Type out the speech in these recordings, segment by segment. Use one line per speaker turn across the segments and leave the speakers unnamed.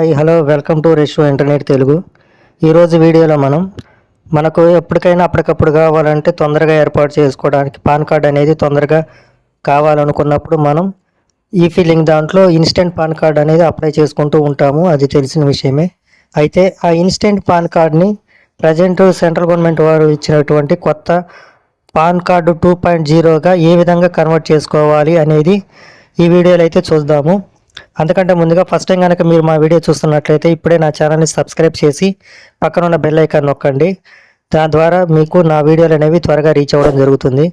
Hi hello welcome to రెషో internet Telugu ఈరోజు వీడియోలో మనం మనకు ఎప్పటికైనా అప్పటికప్పుడు కావాలంటే తొందరగా ఏర్పాటు చేసుకోవడానికి పాన్ కార్డ్ అనేది తొందరగా కావాలనుకున్నప్పుడు మనం ఈ ఫీలింగ్ దాంట్లో ఇన్స్టెంట్ పాన్ కార్డ్ అనేది అప్లై చేసుకుంటూ ఉంటాము అది తెలిసిన విషయమే. అయితే ఆ ఇన్స్టెంట్ పాన్ కార్డ్ని ప్రజెంట్ సెంట్రల్ గవర్నమెంట్ వారు ఇచ్చినటువంటి కొత్త పాన్ కార్డు టూ పాయింట్ జీరోగా ఏ విధంగా కన్వర్ట్ చేసుకోవాలి అనేది ఈ వీడియోలో అయితే చూద్దాము. అందుకంటే ముందుగా ఫస్ట్ టైం కనుక మీరు మా వీడియో చూస్తున్నట్లయితే ఇప్పుడే నా ఛానల్ని సబ్స్క్రైబ్ చేసి పక్కన ఉన్న బెల్ ఐకాన్ నొక్కండి. దాని ద్వారా మీకు నా వీడియోలు అనేవి త్వరగా రీచ్ అవ్వడం జరుగుతుంది.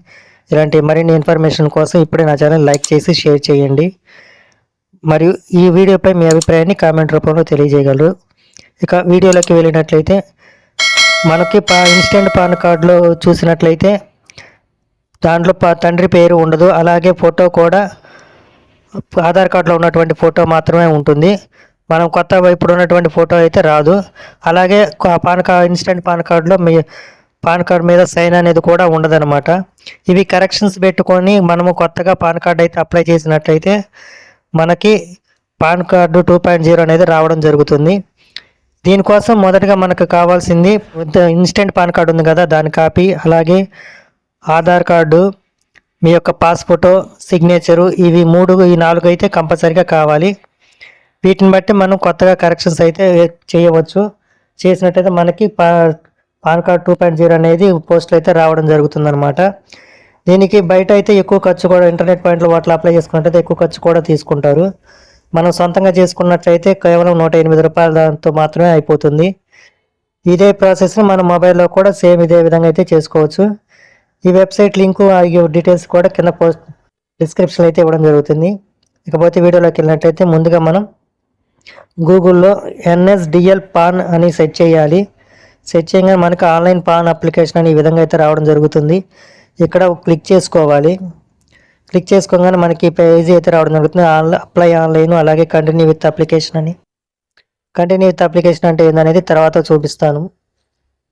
ఇలాంటి మరిన్ని ఇన్ఫర్మేషన్ కోసం ఇప్పుడే నా ఛానల్ లైక్ చేసి షేర్ చేయండి. మరియు ఈ వీడియోపై మీ అభిప్రాయాన్ని కామెంట్ రూపంలో తెలియజేయగలరు. ఇక వీడియోలోకి వెళ్ళినట్లయితే మనకి పా ఇన్స్టెంట్ పాన్ కార్డులో చూసినట్లయితే దాంట్లో తండ్రి పేరు ఉండదు. అలాగే ఫోటో కూడా ఆధార్ కార్డులో ఉన్నటువంటి ఫోటో మాత్రమే ఉంటుంది. మనం కొత్త ఇప్పుడు ఉన్నటువంటి ఫోటో అయితే రాదు. అలాగే పాన్ కార్డ్ ఇన్స్టెంట్ పాన్ కార్డులో మీ పాన్ కార్డ్ మీద సైన్ అనేది కూడా ఉండదన్నమాట. ఇవి కరెక్షన్స్ పెట్టుకొని మనము కొత్తగా పాన్ కార్డ్ అయితే అప్లై చేసినట్లయితే మనకి PAN card two point zero అనేది రావడం జరుగుతుంది. దీనికోసం మొదటగా మనకు కావాల్సింది ఇన్స్టెంట్ పాన్ కార్డు ఉంది కదా దాని కాపీ అలాగే ఆధార్ కార్డు మీ యొక్క పాస్ఫోటో సిగ్నేచరు ఇవి మూడు ఈ నాలుగు అయితే కంపల్సరీగా కావాలి. వీటిని బట్టి మనం కొత్తగా కరెక్షన్స్ అయితే చేయవచ్చు. చేసినట్టయితే మనకి పా PAN card two point zero అనేది పోస్టులు అయితే రావడం జరుగుతుందనమాట దీనికి బయట అయితే ఎక్కువ ఖర్చు కూడా ఇంటర్నెట్ పాయింట్లో వాటిలో అప్లై చేసుకున్నట్టయితే ఎక్కువ ఖర్చు కూడా తీసుకుంటారు. మనం సొంతంగా చేసుకున్నట్లయితే కేవలం నూట ఎనిమిది రూపాయల దాంతో మాత్రమే అయిపోతుంది. ఇదే ప్రాసెస్ని మన మొబైల్లో కూడా సేమ్ ఇదే విధంగా అయితే చేసుకోవచ్చు. ఈ వెబ్సైట్ లింకు ఆ డీటెయిల్స్ కూడా కింద పోస్ట్ డిస్క్రిప్షన్ అయితే ఇవ్వడం జరుగుతుంది. ఇకపోతే వీడియోలోకి వెళ్ళినట్టయితే ముందుగా మనం గూగుల్లో ఎన్ఎస్డిఎల్ పాన్ అని సెట్ చేయాలి. సెట్ చేయగానే మనకు ఆన్లైన్ పాన్ అప్లికేషన్ అని ఈ విధంగా అయితే రావడం జరుగుతుంది. ఇక్కడ క్లిక్ చేసుకోవాలి. క్లిక్ చేసుకోగానే మనకి పేజీ అయితే రావడం జరుగుతుంది. ఆన్లైన్ అప్లై ఆన్లైన్ అలాగే కంటిన్యూ విత్ అప్లికేషన్ అని. కంటిన్యూ విత్ అప్లికేషన్ అంటే ఏందనేది తర్వాత చూపిస్తాను.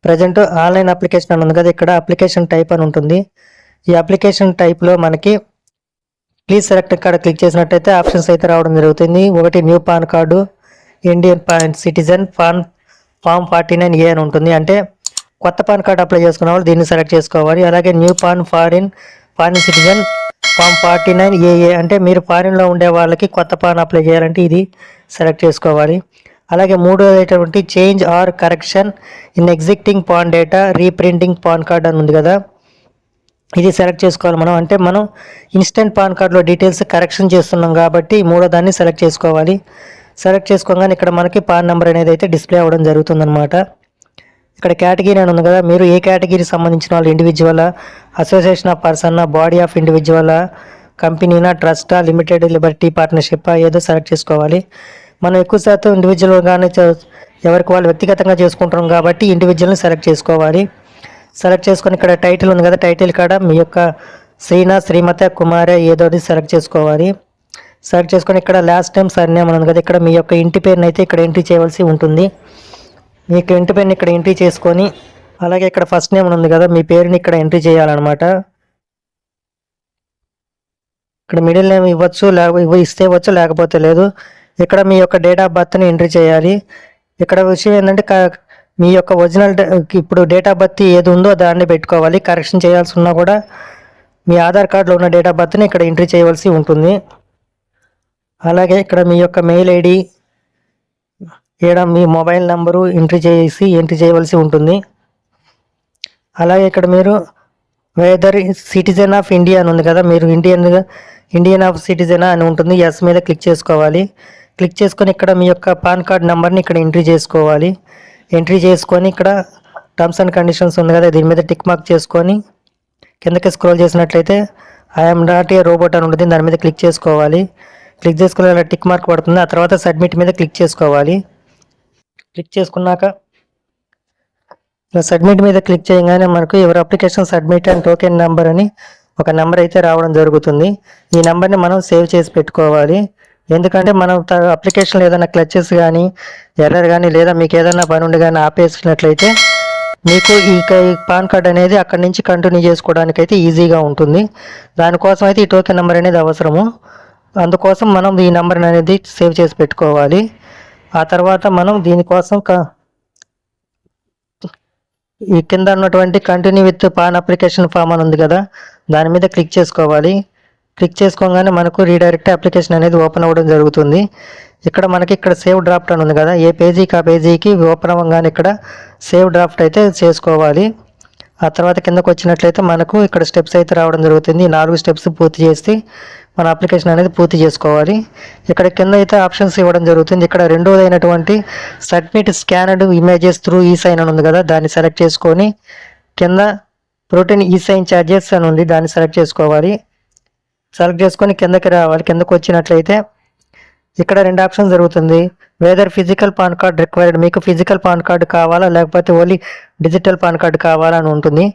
ప్రజెంట్ ఆన్లైన్ అప్లికేషన్ అని ఉంది కదా ఇక్కడ అప్లికేషన్ టైప్ అని ఉంటుంది. ఈ అప్లికేషన్ టైప్లో మనకి ప్లీజ్ సెలెక్ట్ ఇక్కడ క్లిక్ చేసినట్టయితే ఆప్షన్స్ అయితే రావడం జరుగుతుంది. ఒకటి new PAN card Indian PAN citizen PAN form forty nine A అని ఉంటుంది. అంటే కొత్త పాన్ కార్డు అప్లై చేసుకున్న వాళ్ళు దీన్ని సెలెక్ట్ చేసుకోవాలి. అలాగే new PAN foreign foreign citizen form forty nine AA అంటే మీరు ఫారిన్లో ఉండే వాళ్ళకి కొత్త పాన్ అప్లై చేయాలంటే ఇది సెలెక్ట్ చేసుకోవాలి. అలాగే మూడోదైనటువంటి change or correction in existing PAN data reprinting PAN card అని ఉంది కదా. ఇది సెలెక్ట్ చేసుకోవాలి మనం. అంటే మనం ఇన్స్టెంట్ పాన్ కార్డులో డీటెయిల్స్ కరెక్షన్ చేస్తున్నాం కాబట్టి మూడో దాన్ని సెలెక్ట్ చేసుకోవాలి. సెలెక్ట్ చేసుకోగానే ఇక్కడ మనకి పాన్ నెంబర్ అనేది అయితే డిస్ప్లే అవ్వడం జరుగుతుందన్నమాట. ఇక్కడ కేటగిరీ అని ఉంది కదా. మీరు ఏ కేటగిరీకి సంబంధించిన వాళ్ళు? ఇండివిజువలా association of person body of ఇండివిజువలా కంపెనీనా ట్రస్టా లిమిటెడ్ లిబర్టీ పార్ట్నర్షిప్ ఏదో సెలెక్ట్ చేసుకోవాలి. మనం ఎక్కువ శాతం ఇండివిజువల్గానే ఎవరికి వాళ్ళు వ్యక్తిగతంగా చేసుకుంటాం కాబట్టి ఇండివిజువల్ని సెలెక్ట్ చేసుకోవాలి. సెలెక్ట్ చేసుకొని ఇక్కడ టైటిల్ ఉంది కదా టైటిల్ కాడ మీ యొక్క శ్రీనా శ్రీమత కుమారే ఏదో అది సెలెక్ట్ చేసుకోవాలి. సెలెక్ట్ చేసుకొని ఇక్కడ లాస్ట్ టైం సర్నేమ్ ఉంది కదా ఇక్కడ మీ యొక్క ఇంటి పేరుని అయితే ఇక్కడ ఎంట్రీ చేయవలసి ఉంటుంది. మీకు ఇంటి పేరుని ఇక్కడ ఎంట్రీ చేసుకొని అలాగే ఇక్కడ ఫస్ట్ నేమ్ ఉంది కదా మీ పేరుని ఇక్కడ ఎంట్రీ చేయాలన్నమాట. ఇక్కడ మిడిల్ నేమ్ ఇవ్వచ్చు లేకపోతే ఇస్తే ఇవ్వచ్చు లేకపోతే లేదు. ఇక్కడ మీ యొక్క డేట్ ఆఫ్ బర్త్ని ఎంట్రీ చేయాలి. ఇక్కడ విషయం ఏంటంటే మీ యొక్క ఒరిజినల్ డే- ఇప్పుడు డేట్ ఆఫ్ బర్త్ ఏది ఉందో దాన్ని పెట్టుకోవాలి. కరెక్షన్ చేయాల్సి ఉన్నా కూడా మీ ఆధార్ కార్డులో ఉన్న డేట్ ఆఫ్ బర్త్ని ఇక్కడ ఎంట్రీ చేయవలసి ఉంటుంది. అలాగే ఇక్కడ మీ యొక్క మెయిల్ ఐడి ఇక్కడ మీ మొబైల్ నెంబరు ఎంట్రీ చేసి ఎంట్రీ చేయవలసి ఉంటుంది. అలాగే ఇక్కడ మీరు వెదర్ సిటిజన్ ఆఫ్ ఇండియా అని ఉంది కదా మీరు ఇండియన్ ఇండియన్ ఆఫ్ సిటిజనా అని ఉంటుంది. ఎస్ మీద క్లిక్ చేసుకోవాలి. క్లిక్ చేసుకొని ఇక్కడ మీ యొక్క పాన్ కార్డ్ నెంబర్ని ఇక్కడ ఎంట్రీ చేసుకోవాలి. ఎంట్రీ చేసుకొని ఇక్కడ టర్మ్స్ అండ్ కండిషన్స్ ఉంది కదా దీని మీద టిక్ మార్క్ చేసుకొని కిందకి స్క్రోల్ చేసినట్లయితే ఐఎమ్ నాట్ ఏ రోబోట్ అని ఉంటుంది దాని మీద క్లిక్ చేసుకోవాలి. క్లిక్ చేసుకుని అలా టిక్ మార్క్ పడుతుంది ఆ తర్వాత సబ్మిట్ మీద క్లిక్ చేసుకోవాలి. క్లిక్ చేసుకున్నాక ఇలా సబ్మిట్ మీద క్లిక్ చేయగానే మనకు ఎవరి application submit and token number అని ఒక నెంబర్ అయితే రావడం జరుగుతుంది. ఈ నెంబర్ని మనం సేవ్ చేసి పెట్టుకోవాలి. ఎందుకంటే మనం అప్లికేషన్లో ఏదైనా క్లచెస్ కానీ ఎర్రర్ కానీ లేదా మీకు ఏదైనా పని ఉండి కానీ ఆపేసినట్లయితే మీకు ఈ పాన్ కార్డ్ అనేది అక్కడి నుంచి కంటిన్యూ చేసుకోవడానికి అయితే ఈజీగా ఉంటుంది. దానికోసం అయితే ఈ టోకెన్ నెంబర్ అనేది అవసరము. అందుకోసం మనం ఈ నెంబర్ అనేది సేవ్ చేసి పెట్టుకోవాలి. ఆ తర్వాత మనం దీనికోసం ఈ కింద ఉన్నటువంటి continue with PAN application form అని ఉంది కదా దాని మీద క్లిక్ చేసుకోవాలి. క్లిక్ చేసుకోగానే మనకు రీడైరెక్ట్ అప్లికేషన్ అనేది ఓపెన్ అవ్వడం జరుగుతుంది. ఇక్కడ మనకి ఇక్కడ సేవ్ డ్రాఫ్ట్ అని ఉంది కదా ఏ పేజీకి ఆ పేజీకి ఓపెన్ అవ్వగానే ఇక్కడ సేవ్ డ్రాఫ్ట్ అయితే చేసుకోవాలి. ఆ తర్వాత కిందకు వచ్చినట్లయితే మనకు ఇక్కడ స్టెప్స్ అయితే రావడం జరుగుతుంది. నాలుగు స్టెప్స్ పూర్తి చేసి మన అప్లికేషన్ అనేది పూర్తి చేసుకోవాలి. ఇక్కడ కింద అయితే ఆప్షన్స్ ఇవ్వడం జరుగుతుంది. ఇక్కడ రెండోదైనటువంటి submit scanned images through e sign అని ఉంది కదా దాన్ని సెలెక్ట్ చేసుకొని కింద ప్రోటీన్ ఈ సైన్ ఛార్జెస్ అని ఉంది దాన్ని సెలెక్ట్ చేసుకోవాలి. సెలెక్ట్ చేసుకొని కిందకి రావాలి కిందకు వచ్చినట్లయితే ఇక్కడ రెండు ఆప్షన్ జరుగుతుంది. Whether physical PAN card required మీకు ఫిజికల్ పాన్ కార్డు కావాలా? లేకపోతే ఓన్లీ డిజిటల్ పాన్ కార్డు కావాలా అని ఉంటుంది.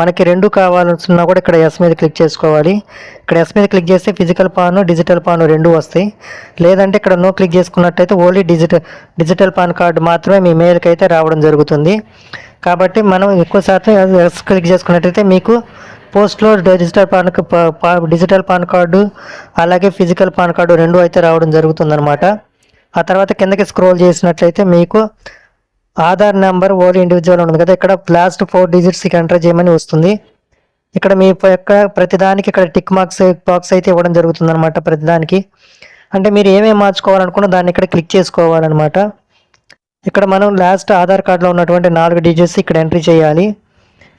మనకి రెండు కావాలనుకున్నా కూడా ఇక్కడ ఎస్ మీద క్లిక్ చేసుకోవాలి. ఇక్కడ ఎస్ మీద క్లిక్ చేస్తే ఫిజికల్ పాన్ డిజిటల్ పాన్ రెండు వస్తాయి. లేదంటే ఇక్కడ నో క్లిక్ చేసుకున్నట్టయితే only digital digital PAN card మాత్రమే మీ మెయిల్కి అయితే రావడం జరుగుతుంది. కాబట్టి మనం ఎక్కువ శాతం ఎస్ క్లిక్ చేసుకున్నట్టయితే మీకు పోస్ట్లో డిజిటల్ పాన్ పా- డిజిటల్ పాన్ కార్డు అలాగే ఫిజికల్ పాన్ కార్డు రెండు అయితే రావడం జరుగుతుందనమాట ఆ తర్వాత కిందకి స్క్రోల్ చేసినట్లయితే మీకు ఆధార్ నెంబర్ ఓల్ ఇండివిజువల్ ఉంది కదా ఇక్కడ లాస్ట్ ఫోర్ డిజిట్స్ ఎంటర్ చేయమని వస్తుంది. ఇక్కడ మీ యొక్క ప్రతిదానికి ఇక్కడ టిక్ మార్క్స్ బాక్స్ అయితే ఇవ్వడం జరుగుతుంది అనమాట ప్రతిదానికి. అంటే మీరు ఏమేమి మార్చుకోవాలనుకున్న దాన్ని ఇక్కడ క్లిక్ చేసుకోవాలన్నమాట. ఇక్కడ మనం లాస్ట్ ఆధార్ కార్డులో ఉన్నటువంటి నాలుగు డిజిట్స్ ఇక్కడ ఎంట్రీ చేయాలి.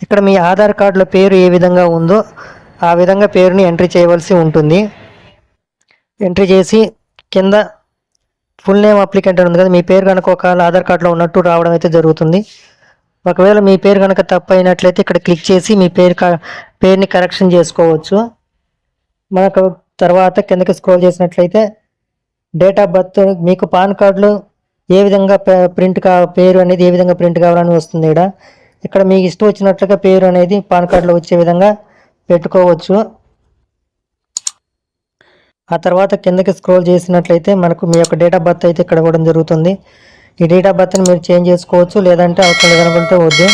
ఇక్కడ మీ ఆధార్ కార్డులో పేరు ఏ విధంగా ఉందో ఆ విధంగా పేరుని ఎంట్రీ చేయవలసి ఉంటుంది. ఎంట్రీ చేసి కింద ఫుల్ నేమ్ అప్లికెంట్ ఉంది కదా మీ పేరు కనుక ఒకవేళ ఆధార్ కార్డులో ఉన్నట్టు రావడం అయితే జరుగుతుంది. ఒకవేళ మీ పేరు కనుక తప్పు అయినట్లయితే ఇక్కడ క్లిక్ చేసి మీ పేరు పేరుని కరెక్షన్ చేసుకోవచ్చు. మనకు తర్వాత కిందకి స్క్రోల్ చేసినట్లయితే డేట్ ఆఫ్ బర్త్ మీకు పాన్ కార్డులో ఏ విధంగా ప్రింట్ కా పేరు అనేది ఏ విధంగా ప్రింట్ కావాలని వస్తుంది ఇక్కడ? ఇక్కడ మీకు ఇష్టం వచ్చినట్లుగా పేరు అనేది పాన్ కార్డులో వచ్చే విధంగా పెట్టుకోవచ్చు. ఆ తర్వాత కిందకి స్క్రోల్ చేసినట్లయితే మనకు మీ యొక్క డేట్ ఆఫ్ బర్త్ అయితే ఇక్కడ ఇవ్వడం జరుగుతుంది. ఈ డేట్ ఆఫ్ బర్త్ని మీరు చేంజ్ చేసుకోవచ్చు లేదంటే అవసరం లేదనుకుంటే వద్దు.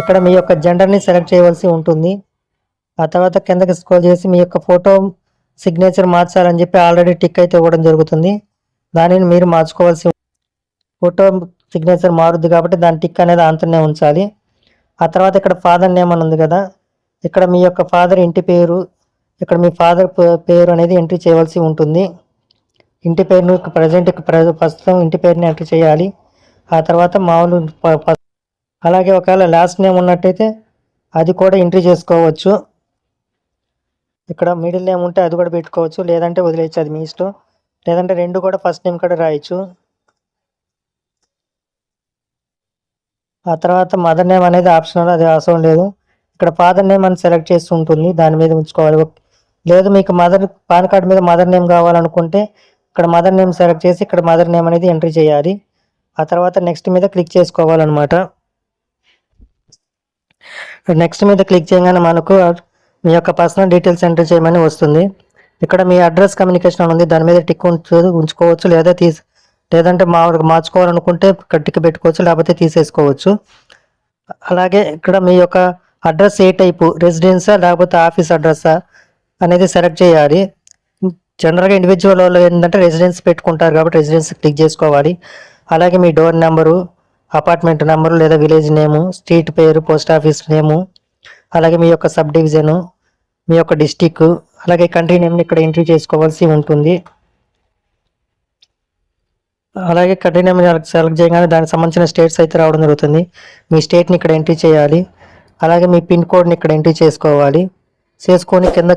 ఇక్కడ మీ యొక్క జెండర్ని సెలెక్ట్ చేయవలసి ఉంటుంది. ఆ తర్వాత కిందకి స్క్రోల్ చేసి మీ యొక్క ఫోటో సిగ్నేచర్ మార్చాలని చెప్పి ఆల్రెడీ టిక్ అయితే ఇవ్వడం జరుగుతుంది. దానిని మీరు మార్చుకోవాల్సి ఫోటో సిగ్నేచర్ మారుద్ది కాబట్టి దాని టిక్ అనేది అంతనే ఉంచాలి. ఆ తర్వాత ఇక్కడ ఫాదర్ నేమ్ అని ఉంది కదా ఇక్కడ మీ యొక్క ఫాదర్ ఇంటి పేరు ఇక్కడ మీ ఫాదర్ పేరు అనేది ఎంట్రీ చేయవలసి ఉంటుంది. ఇంటి పేరును ప్రజెంట్ ప్రస్తుతం ఇంటి పేరుని ఎంట్రీ చేయాలి. ఆ తర్వాత మామూలు ప- అలాగే ఒకవేళ లాస్ట్ నేమ్ ఉన్నట్టయితే అది కూడా ఎంట్రీ చేసుకోవచ్చు. ఇక్కడ మిడిల్ నేమ్ ఉంటే అది కూడా పెట్టుకోవచ్చు లేదంటే వదిలేయచ్చు అది మీ ఇష్టం. లేదంటే రెండు కూడా ఫస్ట్ నేమ్ కూడా రాయొచ్చు. ఆ తర్వాత మదర్ నేమ్ అనేది ఆప్షనల్ అది అవసరం లేదు ఇక్కడ ఫాదర్ నేమ్ అని సెలెక్ట్ చేసి ఉంటుంది. దాని మీద ఉంచుకోవాలి. లేదు మీకు మదర్ పాన్ కార్డ్ మీద మదర్ నేమ్ కావాలనుకుంటే ఇక్కడ మదర్ నేమ్ సెలెక్ట్ చేసి ఇక్కడ మదర్ నేమ్ అనేది ఎంట్రీ చేయాలి. ఆ తర్వాత నెక్స్ట్ మీద క్లిక్ చేసుకోవాలన్నమాట. నెక్స్ట్ మీద క్లిక్ చేయగానే మనకు మీ యొక్క పర్సనల్ డీటెయిల్స్ ఎంటర్ చేయమని వస్తుంది. ఇక్కడ మీ అడ్రస్ కమ్యూనికేషన్ ఉంది. దాని మీద టిక్ ఉంచు ఉంచుకోవచ్చు లేదా తీసి లేదంటే మామూలుగా మార్చుకోవాలనుకుంటే కట్టికి పెట్టుకోవచ్చు లేకపోతే తీసేసుకోవచ్చు. అలాగే ఇక్కడ మీ యొక్క అడ్రస్ ఏ టైపు రెసిడెన్సా లేకపోతే ఆఫీస్ అడ్రస్సా అనేది సెలెక్ట్ చేయాలి. జనరల్గా ఇండివిజువల్ వాళ్ళు ఏంటంటే రెసిడెన్స్ పెట్టుకుంటారు కాబట్టి రెసిడెన్స్ క్లిక్ చేసుకోవాలి. అలాగే మీ డోర్ నెంబరు అపార్ట్మెంట్ నెంబరు లేదా విలేజ్ నేము స్ట్రీట్ పేరు పోస్ట్ ఆఫీస్ నేము అలాగే మీ యొక్క సబ్ డివిజను మీ యొక్క డిస్టిక్ అలాగే కంట్రీ నేమ్ని ఇక్కడ ఎంట్రీ చేసుకోవాల్సి ఉంటుంది. అలాగే కంట్రీ సెలెక్ట్ చేయగానే దానికి సంబంధించిన స్టేట్స్ అయితే రావడం జరుగుతుంది. మీ స్టేట్ని ఇక్కడ ఎంట్రీ చేయాలి. అలాగే మీ పిన్ కోడ్ని ఇక్కడ ఎంట్రీ చేసుకోవాలి. చేసుకొని కింద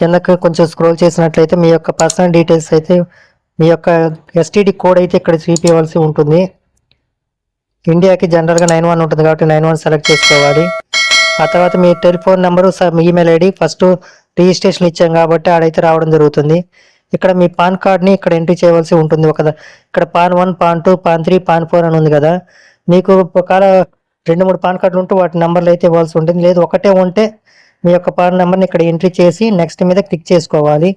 కిందకి కొంచెం స్క్రోల్ చేసినట్లయితే మీ యొక్క పర్సనల్ డీటెయిల్స్ అయితే మీ యొక్క ఎస్టీడీ కోడ్ అయితే ఇక్కడ చూపించవలసి ఉంటుంది. ఇండియాకి జనరల్గా నైన్ వన్ ఉంటుంది కాబట్టి నైన్ వన్ సెలెక్ట్ చేసుకోవాలి. ఆ తర్వాత మీ టెలిఫోన్ నెంబరు మీ ఈమెయిల్ ఐడి ఫస్ట్ రిజిస్ట్రేషన్ ఇచ్చాం కాబట్టి ఆడైతే రావడం జరుగుతుంది. ఇక్కడ మీ పాన్ కార్డ్ని ఇక్కడ ఎంట్రీ చేయవలసి ఉంటుంది ఒక ఇక్కడ PAN one PAN two PAN three PAN four అని ఉంది కదా. మీకు ఒకవేళ రెండు మూడు పాన్ కార్డులు ఉంటే వాటి నెంబర్లు అయితే ఇవ్వాల్సి ఉంటుంది. లేదు ఒకటే ఉంటే మీ యొక్క పాన్ నెంబర్ని ఇక్కడ ఎంట్రీ చేసి నెక్స్ట్ మీద క్లిక్ చేసుకోవాలి.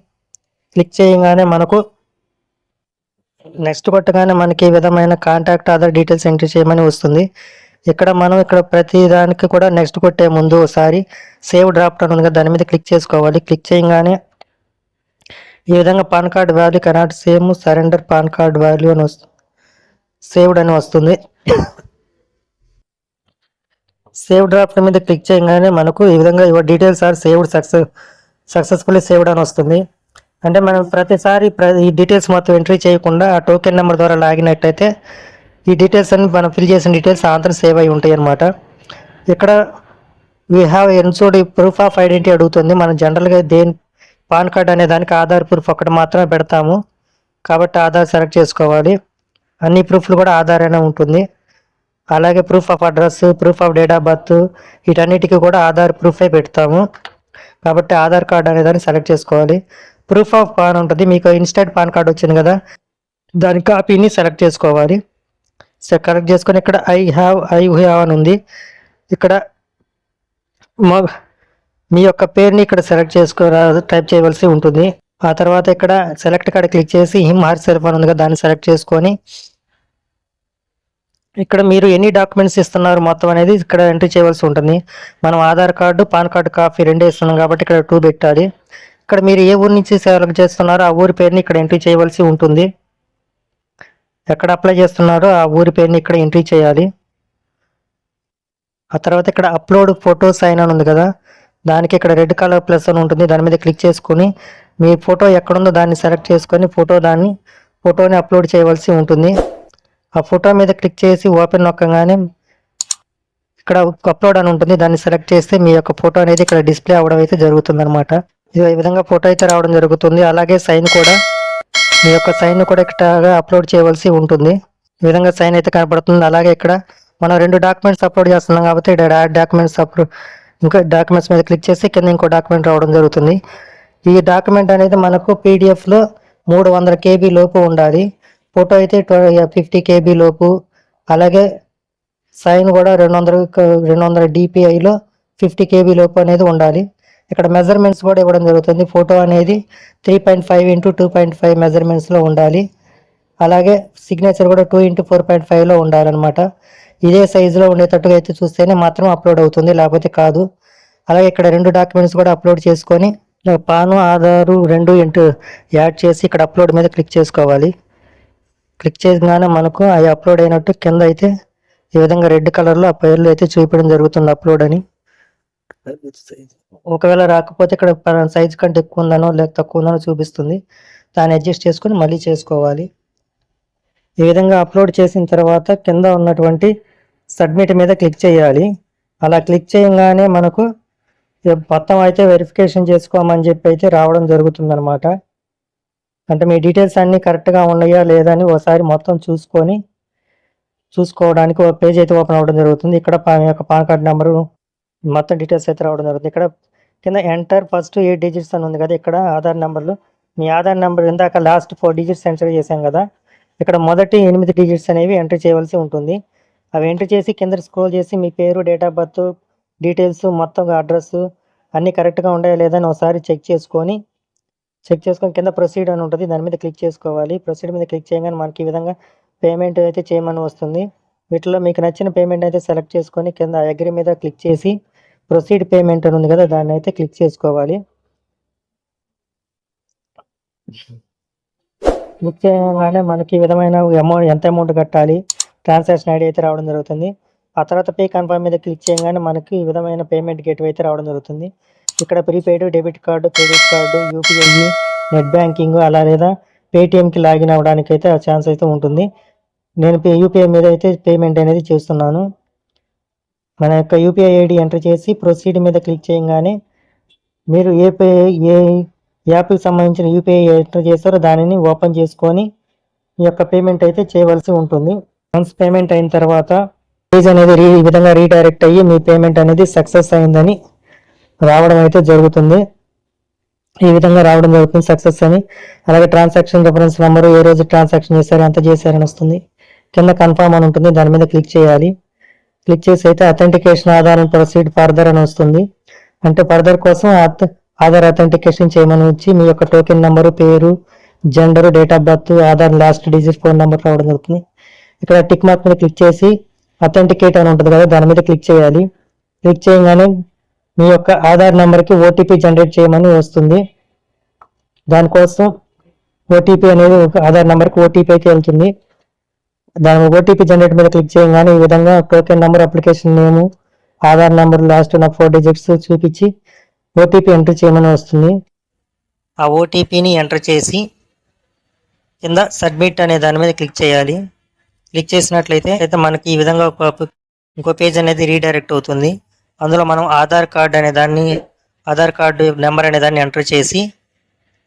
క్లిక్ చేయగానే మనకు నెక్స్ట్ కొట్టగానే మనకి ఈ విధమైన కాంటాక్ట్ ఆధార్ డీటెయిల్స్ ఎంట్రీ చేయమని వస్తుంది. ఇక్కడ మనం ఇక్కడ ప్రతి దానికి కూడా నెక్స్ట్ కొట్టే ముందు ఒకసారి సేవ్ డ్రాఫ్ట్ అని ఉంది కదా దాని మీద క్లిక్ చేసుకోవాలి. క్లిక్ చేయగానే ఈ విధంగా PAN card value cannot same surrender PAN card value అని వస్తుంది సేవ్డ్ అని వస్తుంది. సేవ్ డ్రాఫ్ట్ మీద క్లిక్ చేయగానే మనకు ఈ విధంగా your details are saved success successfully saved అని వస్తుంది. అంటే మనం ప్రతిసారి ఈ డీటెయిల్స్ మొత్తం ఎంట్రీ చేయకుండా ఆ టోకెన్ నెంబర్ ద్వారా లాగినట్టయితే ఈ డీటెయిల్స్ అన్ని మనం ఫిల్ చేసిన డీటెయిల్స్ ఆంధ్ర సేవ్ అయి ఉంటాయి అన్నమాట. ఇక్కడ we have enclosed proof of identity అడుగుతుంది. మనం జనరల్గా దేని పాన్ కార్డ్ అనే దానికి ఆధార్ ప్రూఫ్ ఒకటి మాత్రమే పెడతాము. కాబట్టి ఆధార్ సెలెక్ట్ చేసుకోవాలి. అన్ని ప్రూఫ్లు కూడా ఆధార్ అనే ఉంటుంది. అలాగే proof of address proof of date of birth వీటన్నిటికీ కూడా ఆధార్ ప్రూఫే పెడతాము. కాబట్టి ఆధార్ కార్డ్ అనే దాన్ని సెలెక్ట్ చేసుకోవాలి. ప్రూఫ్ ఆఫ్ పాన్ ఉంటుంది. మీకు ఇన్స్టెంట్ పాన్ కార్డ్ వచ్చింది కదా దాని కాపీని సెలెక్ట్ చేసుకోవాలి. సెలెక్ట్ చేసుకొని ఇక్కడ ఐ హ్యావ్ ఐ హ్యావ్ అని ఉంది. ఇక్కడ మా మీ యొక్క పేరుని ఇక్కడ సెలెక్ట్ చేసుకో టైప్ చేయవలసి ఉంటుంది. ఆ తర్వాత ఇక్కడ సెలెక్ట్ కాడ క్లిక్ చేసి హిమ్ హార్ సెల్ఫ్ అని ఉంది కదా దాన్ని సెలెక్ట్ చేసుకొని ఇక్కడ మీరు ఎన్ని డాక్యుమెంట్స్ ఇస్తున్నారు మొత్తం అనేది ఇక్కడ ఎంట్రీ చేయవలసి ఉంటుంది. మనం Aadhaar card PAN card copy రెండే ఇస్తున్నాం కాబట్టి ఇక్కడ టూ పెట్టాలి. ఇక్కడ మీరు ఏ ఊరు నుంచి సెలెక్ట్ చేస్తున్నారో ఆ ఊరి పేరుని ఇక్కడ ఎంట్రీ చేయవలసి ఉంటుంది. ఎక్కడ అప్లై చేస్తున్నారో ఆ ఊరి పేరుని ఇక్కడ ఎంట్రీ చేయాలి. ఆ తర్వాత ఇక్కడ అప్లోడ్ ఫోటో సైన్ అని ఉంది కదా దానికి ఇక్కడ రెడ్ కలర్ ప్లస్ అని ఉంటుంది. దాని మీద క్లిక్ చేసుకుని మీ ఫోటో ఎక్కడుందో దాన్ని సెలెక్ట్ చేసుకొని ఫోటో దాన్ని ఫోటోని అప్లోడ్ చేయవలసి ఉంటుంది. ఆ ఫోటో మీద క్లిక్ చేసి ఓపెన్ నొక్కగానే ఇక్కడ అప్లోడ్ అని ఉంటుంది. దాన్ని సెలెక్ట్ చేస్తే మీ యొక్క ఫోటో అనేది ఇక్కడ డిస్ప్లే అవ్వడం అయితే జరుగుతుంది అనమాట ఈ విధంగా ఫోటో అయితే రావడం జరుగుతుంది. అలాగే సైన్ కూడా మీ యొక్క సైన్ కూడా ఇక్కడ అప్లోడ్ చేయవలసి ఉంటుంది. ఈ విధంగా సైన్ అయితే కనపడుతుంది. అలాగే ఇక్కడ మనం రెండు డాక్యుమెంట్స్ అప్లోడ్ చేస్తున్నాం కాబట్టి ఇక్కడ డాక్యుమెంట్స్ అప్లోడ్ ఇంకా డాక్యుమెంట్స్ మీద క్లిక్ చేసి కింద ఇంకో డాక్యుమెంట్ రావడం జరుగుతుంది. ఈ డాక్యుమెంట్ అనేది మనకు పీడిఎఫ్లో మూడు వందల కేబీ లోపు ఉండాలి. ఫోటో అయితే ఫిఫ్టీ కేబీ లోపు. అలాగే సైన్ కూడా రెండు వందల రెండు వందల డిపిఐలో ఫిఫ్టీ కేబీ లోపు అనేది ఉండాలి. ఇక్కడ మెజర్మెంట్స్ కూడా ఇవ్వడం జరుగుతుంది. ఫోటో అనేది three point five into two point five మెజర్మెంట్స్లో ఉండాలి. అలాగే సిగ్నేచర్ కూడా టూ ఇంటూ ఫోర్ పాయింట్ ఫైవ్లో ఉండాలన్నమాట. ఇదే సైజులో ఉండేటట్టుగా అయితే చూస్తేనే మాత్రం అప్లోడ్ అవుతుంది. లేకపోతే కాదు. అలాగే ఇక్కడ రెండు డాక్యుమెంట్స్ కూడా అప్లోడ్ చేసుకొని పాను ఆధారు రెండు ఇంటూ యాడ్ చేసి ఇక్కడ అప్లోడ్ మీద క్లిక్ చేసుకోవాలి. క్లిక్ చేయగానే మనకు అవి అప్లోడ్ అయినట్టు కింద అయితే ఈ విధంగా రెడ్ కలర్లో ఆ పేర్లు అయితే చూపించడం జరుగుతుంది అప్లోడ్ అని. ఒకవేళ రాకపోతే ఇక్కడ సైజ్ కంటే ఎక్కువ ఉందనో లేక తక్కువ ఉందనో చూపిస్తుంది. దాన్ని అడ్జస్ట్ చేసుకొని మళ్ళీ చేసుకోవాలి. ఈ విధంగా అప్లోడ్ చేసిన తర్వాత కింద ఉన్నటువంటి సబ్మిట్ మీద క్లిక్ చేయాలి. అలా క్లిక్ చేయగానే మనకు మొత్తం అయితే వెరిఫికేషన్ చేసుకోమని చెప్పి అయితే రావడం జరుగుతుంది అనమాట అంటే మీ డీటెయిల్స్ అన్నీ కరెక్ట్గా ఉన్నాయా లేదా అని ఒకసారి మొత్తం చూసుకొని చూసుకోవడానికి ఒక పేజ్ అయితే ఓపెన్ అవ్వడం జరుగుతుంది. ఇక్కడ మీ యొక్క పాన్ కార్డ్ నెంబరు మొత్తం డీటెయిల్స్ అయితే రావడం జరుగుతుంది. ఇక్కడ కింద ఎంటర్ ఫస్ట్ ఎయిట్ డిజిట్స్ అని ఉంది కదా ఇక్కడ ఆధార్ నెంబర్లు. మీ ఆధార్ నెంబర్ ఇందాక లాస్ట్ ఫోర్ డిజిట్స్ ఎంటర్ చేశాం కదా ఇక్కడ మొదటి ఎనిమిది డిజిట్స్ అనేవి ఎంటర్ చేయవలసి ఉంటుంది. అవి ఎంటర్ చేసి కింద స్క్రోల్ చేసి మీ పేరు డేట్ ఆఫ్ బర్త్ డీటెయిల్స్ మొత్తం అడ్రస్ అన్నీ కరెక్ట్గా ఉన్నాయా లేదని ఒకసారి చెక్ చేసుకొని చెక్ చేసుకొని కింద ప్రొసీడ్ అని ఉంటుంది. దాని మీద క్లిక్ చేసుకోవాలి. ప్రొసీడ్ మీద క్లిక్ చేయగానే మనకి ఈ విధంగా పేమెంట్ అయితే చేయమని వస్తుంది. వీటిలో మీకు నచ్చిన పేమెంట్ అయితే సెలెక్ట్ చేసుకొని కింద అగ్రి మీద క్లిక్ చేసి ప్రొసీడ్ పేమెంట్ అని ఉంది కదా దాన్ని అయితే క్లిక్ చేసుకోవాలి. క్లిక్ చేయగానే మనకి విధమైన అమౌంట్ ఎంత అమౌంట్ కట్టాలి? ట్రాన్సాక్షన్ ఐడి అయితే రావడం జరుగుతుంది. ఆ తర్వాత పే కన్ఫర్మ్ మీద క్లిక్ చేయగానే మనకి ఈ విధమైన పేమెంట్ గేట్వే అయితే రావడం జరుగుతుంది. ఇక్కడ prepaid debit card credit card UPI net banking అలా లేదా పేటిఎంకి లాగిన్ అవ్వడానికి అయితే ఛాన్స్ అయితే ఉంటుంది. నేను యూపీఐ మీద అయితే పేమెంట్ అనేది చేస్తున్నాను. మన యొక్క యూపీఐ ఐడి ఎంటర్ చేసి ప్రొసీడ్ మీద క్లిక్ చేయగానే మీరు ఏ పే ఏ యాప్కి సంబంధించిన యూపీఐ ఎంటర్ చేస్తారో దానిని ఓపెన్ చేసుకొని ఈ యొక్క పేమెంట్ అయితే చేయవలసి ఉంటుంది. వన్స్ పేమెంట్ అయిన తర్వాత పేజ్ అనేది రీ ఈ విధంగా రీడైరెక్ట్ అయ్యి మీ పేమెంట్ అనేది సక్సెస్ అయిందని రావడం అయితే జరుగుతుంది. ఈ విధంగా రావడం జరుగుతుంది సక్సెస్ అని. అలాగే ట్రాన్సాక్షన్ రెఫరెన్స్ నెంబరు ఏ రోజు ట్రాన్సాక్షన్ చేశారు ఎంత చేశారని వస్తుంది. కింద కన్ఫర్మ్ అని ఉంటుంది దాని మీద క్లిక్ చేయాలి. క్లిక్ చేసి అయితే అథెంటికేషన్ ఆధార్ ప్రొసీడ్ ఫర్దర్ అని వస్తుంది. అంటే ఫర్దర్ కోసం ఆధార్ అథెంటికేషన్ చేయమని వచ్చి మీ యొక్క టోకెన్ నెంబరు పేరు gender date of birth Aadhaar last digit phone number రావడం జరుగుతుంది. ఇక్కడ టిక్ మార్క్ మీద క్లిక్ చేసి అథెంటికేట్ అని ఉంటుంది కదా దాని మీద క్లిక్ చేయాలి. క్లిక్ చేయగానే మీ యొక్క ఆధార్ నెంబర్కి ఓటీపీ జనరేట్ చేయమని వస్తుంది. దానికోసం ఓటీపీ అనేది ఒక ఆధార్ నెంబర్కి ఓటీపీ అయితే వెళ్తుంది. దాని ఓటీపీ జనరేట్ మీద క్లిక్ చేయగానే ఈ విధంగా token number application name Aadhaar number last ఉన్న ఫోర్ డిజిట్స్ చూపించి ఓటీపీ ఎంటర్ చేయమని వస్తుంది. ఆ ఓటీపీని ఎంటర్ చేసి కింద సబ్మిట్ అనే దాని మీద క్లిక్ చేయాలి. క్లిక్ చేసినట్లయితే అయితే మనకి ఈ విధంగా ఒక ఇంకో పేజ్ అనేది రీడైరెక్ట్ అవుతుంది. అందులో మనం ఆధార్ కార్డ్ అనే దాన్ని ఆధార్ కార్డు నెంబర్ అనే దాన్ని ఎంటర్ చేసి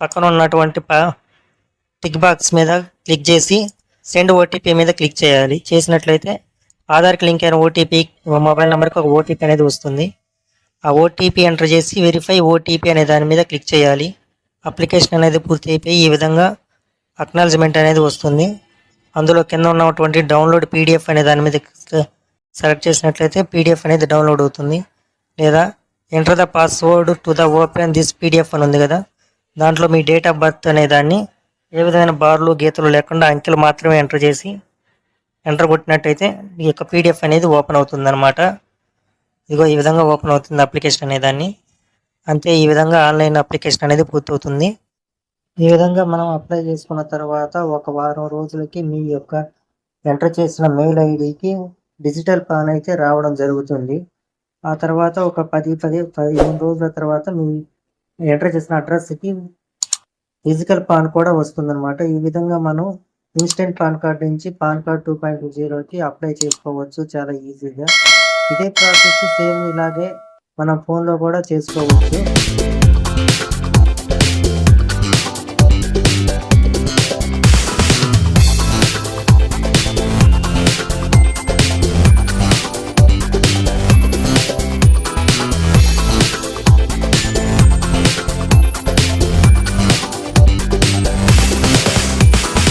పక్కన ఉన్నటువంటి ప- టిక్ బాక్స్ మీద క్లిక్ చేసి సెండ్ ఓటీపీ మీద క్లిక్ చేయాలి. చేసినట్లయితే ఆధార్కి లింక్ అయిన ఓటీపీ మొబైల్ నెంబర్కి ఒక ఓటీపీ అనేది వస్తుంది. ఆ ఓటీపీ ఎంటర్ చేసి వెరిఫై ఓటీపీ అనే దాని మీద క్లిక్ చేయాలి. అప్లికేషన్ అనేది పూర్తి అయిపోయి ఈ విధంగా అక్నాలజ్మెంట్ అనేది వస్తుంది. అందులో కింద ఉన్నటువంటి డౌన్లోడ్ పీడిఎఫ్ అనే దాని మీద సెలెక్ట్ చేసినట్లయితే పీడిఎఫ్ అనేది డౌన్లోడ్ అవుతుంది. లేదా enter the password to the open this PDF అని ఉంది కదా. దాంట్లో మీ డేట్ ఆఫ్ బర్త్ అనే దాన్ని ఏ విధమైన బార్లు గీతలు లేకుండా అంకెలు మాత్రమే ఎంటర్ చేసి ఎంటర్ కొట్టినట్టయితే ఈ యొక్క పీడిఎఫ్ అనేది ఓపెన్ అవుతుంది అనమాట ఇదిగో ఈ విధంగా ఓపెన్ అవుతుంది అప్లికేషన్ అనే దాన్ని. అంతే ఈ విధంగా ఆన్లైన్ అప్లికేషన్ అనేది పూర్తవుతుంది. ఈ విధంగా మనం అప్లై చేసుకున్న తర్వాత ఒక వారం రోజులకి మీ యొక్క ఎంటర్ చేసిన మెయిల్ ఐడికి డిజిటల్ పాన్ అయితే రావడం జరుగుతుంది. ఆ తర్వాత ఒక పది పది పదిహేను రోజుల తర్వాత మీ ఎంటర్ చేసిన అడ్రస్కి ఫిజికల్ పాన్ కూడా వస్తుందన్నమాట. ఈ విధంగా మనం ఇన్స్టెంట్ పాన్ కార్డ్ నుంచి పాన్ కార్డ్ టూ పాయింట్ జీరోకి అప్లై చేసుకోవచ్చు. చాలా ఈజీగా ఇదే ప్రాసెస్ సేమ్ ఇలాగే మనం ఫోన్లో కూడా చేసుకోవచ్చు.